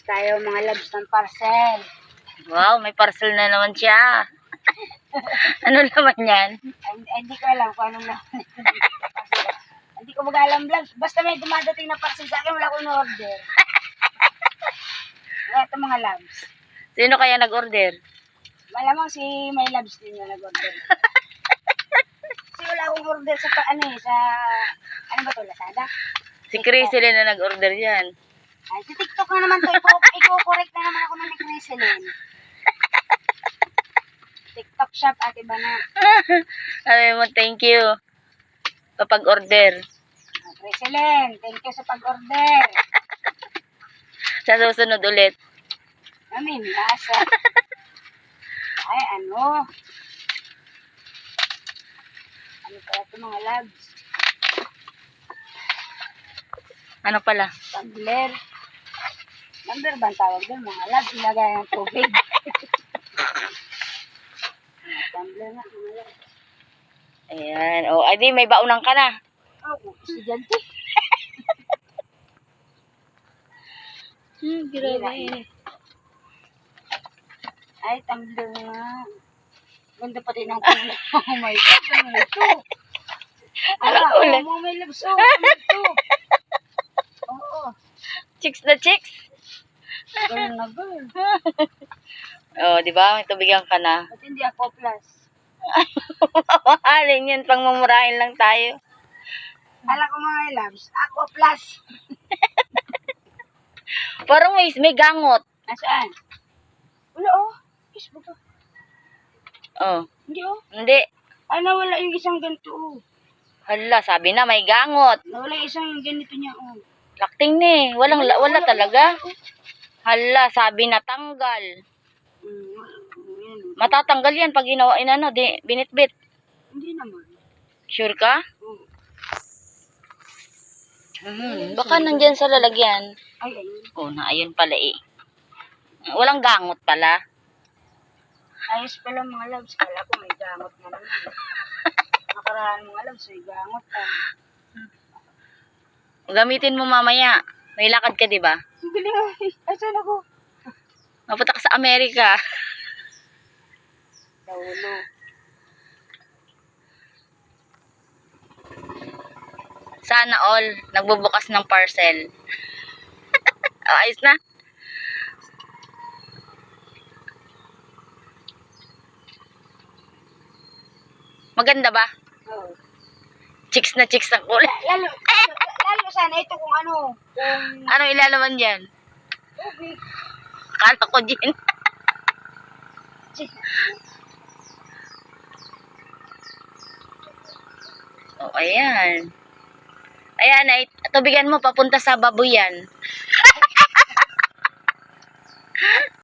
Magbubukas tayo mga labs ng parcel. Wow, may parcel na naman siya. ano naman yan? Hindi- ko alam kung anong laman. hindi ko mag-alam vlogs. Basta may dumadating na parcel sa akin, wala ko in-order. Ito mga labs. Sino kaya nag-order? Malamang si My Labs din yung nag-order. Kasi wala akong order sa ano eh, sa, ano ba to, Lazada? Si Criselyn na nag-order yan. Ay, sa TikTok na naman to, iko- iko-correct na naman ako ng ni Criselyn. TikTok shop, ate ba na? Sabi mo, thank you. Kapag order. Criselyn, thank you sa pag-order. Sa susunod ulit. Amin, lasa. Ay, ano? Ano pala ito mga labs? Ano pala? Tumbler. Tumbler ba ang tawag doon? Mga labs, ilagay ng tubig. Tumbler na. Ayan. O, oh, adi, may baunan ka na. Oh, estudyante. Hmm, grabe. Ay, tumbler nga. Ganda pati ng kulay. Oh my God, ano ito? Ano Ah, kulay? oh, my labs, oh, ano ito? Oo, Chicks na chicks. Girl na girl. Oh, di ba? May tubigan ka na. Ba't hindi ako plus? Mamahalin yun. Pang mamurahin lang tayo. Kala ko mga labs, ako plus. Parang may, may gangot. Nasaan? Wala oh. Facebook oh. Oh, Hindi oh. hindi. Ay, nawala yung isang ganito oh. Hala, sabi na may gangot. Nawala yung isang ganito niya oh. Lakting ni. Walang, wala talaga. Hala, sabi na tanggal. Wala. Ayan, oh. Matatanggal yan pag ginawa, inano, di, binitbit. Hindi naman. Sure ka? Oh. Hmm, baka nandyan sa lalagyan. Ay, ayun. Oh, na ayun pala eh. Walang gangot pala. Ayos pala mga labs. Kala ko may gamot na naman. Nakaraan mga labs, may gamot ah. Gamitin mo mamaya. May lakad ka, di ba? Ang galing ay. Saan ako? Mapunta ka sa Amerika. Daulo. Sana all nagbubukas ng parcel. oh, ayos na. Maganda ba? Oh. Chicks na chicks ang kulay. Lalo sana ito kung ano. Kung Ano ilalaman dyan? tubig. Kala ko din. oh, ayan. Ayan, ay, tubigan mo papunta sa babuyan.